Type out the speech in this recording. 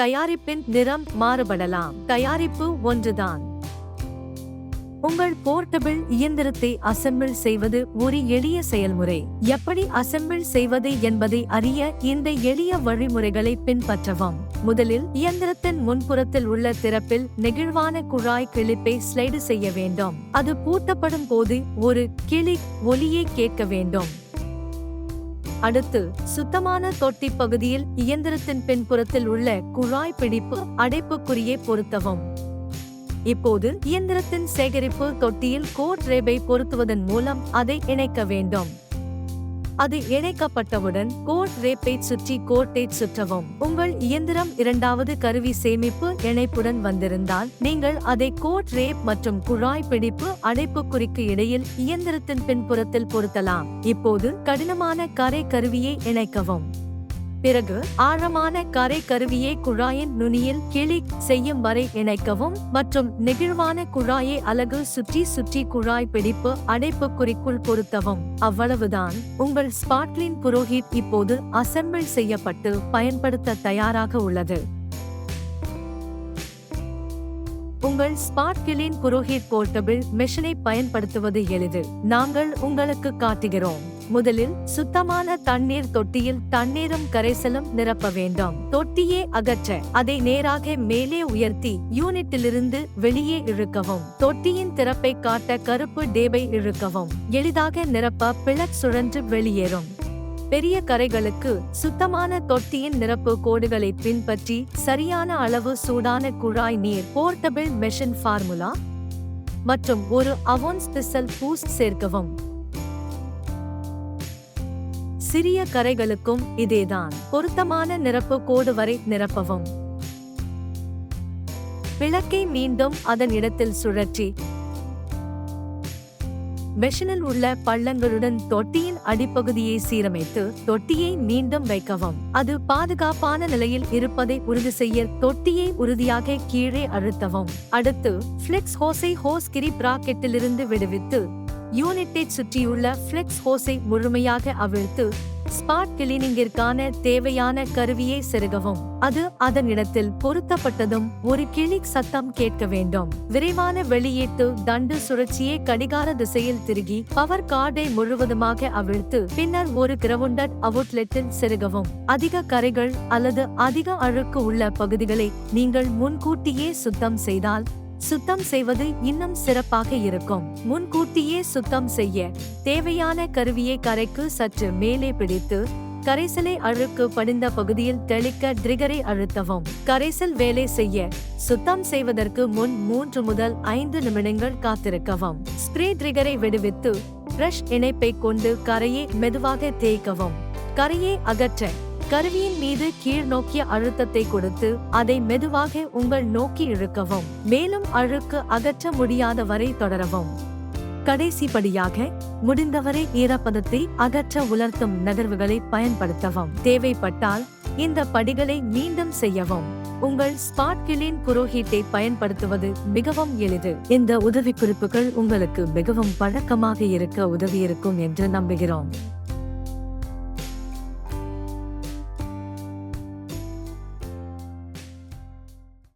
தயாரிப்பின் நிறம் மாறுபடலாம். தயாரிப்பு ஒன்றுதான். உங்கள் போர்ட்டபிள் இயந்திரத்தை அசெம்பிள் செய்வது ஒரு எளிய செயல்முறை. எப்படி அசெம்பிள் செய்வது என்பதை அறிய இந்த எளிய வழிமுறைகளை பின்பற்றவும். முதலில் இயந்திரத்தின் முன்புறத்தில் உள்ள திறப்பில் நெகிழ்வான குழாய் கிளிப்பை ஸ்லைடு செய்ய வேண்டும். அது பூட்டப்படும் போது ஒரு கிளிக் ஒலியை கேட்க வேண்டும். அடுத்து சுத்தமான தொட்டி பகுதியில் இயந்திரத்தின் பின்புறத்தில் உள்ள குழாய் பிடிப்பு அடைப்புக்குறியை பொருத்தவும். இப்போது இயந்திரத்தின் சேகரிப்பு தொட்டியில் கோட் ரேபை பொருத்துவதன் மூலம் அதை இணைக்க வேண்டும். அது இணைக்கப்பட்டவுடன் கோட் ரேப்பை சுற்றி கோட்டை சுற்றவும். உங்கள் இயந்திரம் இரண்டாவது கருவி சேமிப்பு இணைப்புடன் வந்திருந்தால் நீங்கள் அதை கோட் ரேப் மற்றும் குழாய் பிடிப்பு அடைப்புக்குறிக்கு இடையில் இயந்திரத்தின் பின்புறத்தில் பொருத்தலாம். இப்போது கடினமான கரை கருவியை இணைக்கவும். பிறகு ஆழமான கரை கருவியை குழாயின் நுனியில் கிளிக் செய்யும் வரை இணைக்கவும் மற்றும் நெகிழ்வான குழாயை அலகு சுற்றி சுற்றி குழாய் பிடிப்பு அடைப்புக்குறிக்குள் பொருத்தவும். அவ்வளவுதான். உங்கள் ஸ்பாட்லின் புரோஹித் இப்போது அசெம்பிள் செய்யப்பட்டு பயன்படுத்த தயாராக உள்ளது. உங்கள் ஸ்பாட் கிளீன் புரோஹித் போர்ட்டபிள் மெஷினை பயன்படுத்துவது எளிது. நாங்கள் உங்களுக்கு காட்டுகிறோம். முதலில் சுத்தமான தண்ணீர் தொட்டியில் தண்ணீரும் கரைசலும் நிரப்ப வேண்டும். தொட்டியை அகற்ற அதை நேராக மேலே உயர்த்தி யூனிட்டிலிருந்து வெளியே இழுக்கவும். தொட்டியின் திறப்பை காட்ட கருப்பு டேபை இழுக்கவும். எளிதாக நிரப்ப பிளக் சுழன்று வெளியேறும். பெரிய கரைகளுக்கு சுத்தமான தொட்டியின் நிரப்பு கோடுகளை பின்பற்றி சரியான அளவு சூடான குழாய் நீர் போர்ட்டபிள் மெஷின் ஃபார்முலா மற்றும் ஒரு அவோன்ஸ் பிசல் பூஸ்ட் சேர்க்கவும். சிறிய கரைகளுக்கும் இதேதான். பொருத்தமான நிரப்பு கோடு வரை நிரப்பவும். விளக்கை மீண்டும் அதன் இடத்தில் சுழற்றி. மெஷினில் உள்ள பள்ளங்களுடன் தொட்டியின் அடிப்பகுதியை சீரமைத்து தொட்டியை மீண்டும் வைக்கவும். அது பாதுகாப்பான நிலையில் இருப்பதை உறுதி செய்ய தொட்டியை உறுதியாக கீழே அழுத்தவும். அடுத்து ஃபிளெக்ஸ் ஹோஸை ஹோஸ் கிரி பிராக்கெட்டிலிருந்து விடுவித்து யூனிட்டை சுற்றியுள்ள ஃபிளெக்ஸ் ஹோஸை முழுமையாக அவிழ்த்து ஸ்பாட் கிளீனிங்கிற்கான தேவையான கருவியை செருகவும். அது அதன் இடத்தில் பொருத்தப்பட்டதும் ஒரு கிளிக் சத்தம் கேட்க வேண்டும். விரைவான வெளியீட்டு தண்டு சுழற்சியை கடிகார திசையில் திருகி பவர் கார்டை முழுவதுமாக அவிழ்த்து பின்னர் ஒரு கிரவுண்டட் அவுட்லெட்டில் செருகவும். அதிக கரைகள் அல்லது அதிக அழுக்கு உள்ள பகுதிகளை நீங்கள் முன்கூட்டியே சுத்தம் செய்தால் சுத்தம் செய்வது இன்னும் சிறப்பாக இருக்கும். முன்கூட்டியே சுத்தம் செய்ய தேவையான கருவியை கரைக்கு சற்று மேலே பிடித்து கரைசலை அழுக்கு படிந்த பகுதியில் தெளிக்க ட்ரிகரை அழுத்தவும். கரைசல் வேலை செய்ய சுத்தம் செய்வதற்கு முன் மூன்று முதல் ஐந்து நிமிடங்கள் காத்திருக்கவும். ஸ்ப்ரே ட்ரிகரை விடுவித்து பிரஷ் இணைப்பை கொண்டு கரையை மெதுவாக தேய்க்கவும். கரையை அகற்ற கருவியின் மீது கீழ் நோக்கிய அழுத்தத்தை கொடுத்து அதை மெதுவாக உங்கள் நோக்கி இழுக்கவும் மேலும் அழுக்கு அகற்ற முடியாத வரை தொடரவும். கடைசிப்படியாக முடிந்தவரை ஈரப்பதத்தை அகற்ற உலர்த்தும் நகர்வுகளை பயன்படுத்தவும். தேவைப்பட்டால் இந்த படிகளை மீண்டும் செய்யவும். உங்கள் ஸ்பாட் கிளின் புரோஹிட்டை பயன்படுத்துவது மிகவும் எளிது. இந்த உதவிக்குறிப்புகள் உங்களுக்கு மிகவும் பழக்கமாக இருக்க உதவியிருக்கும் என்று நம்புகிறோம்.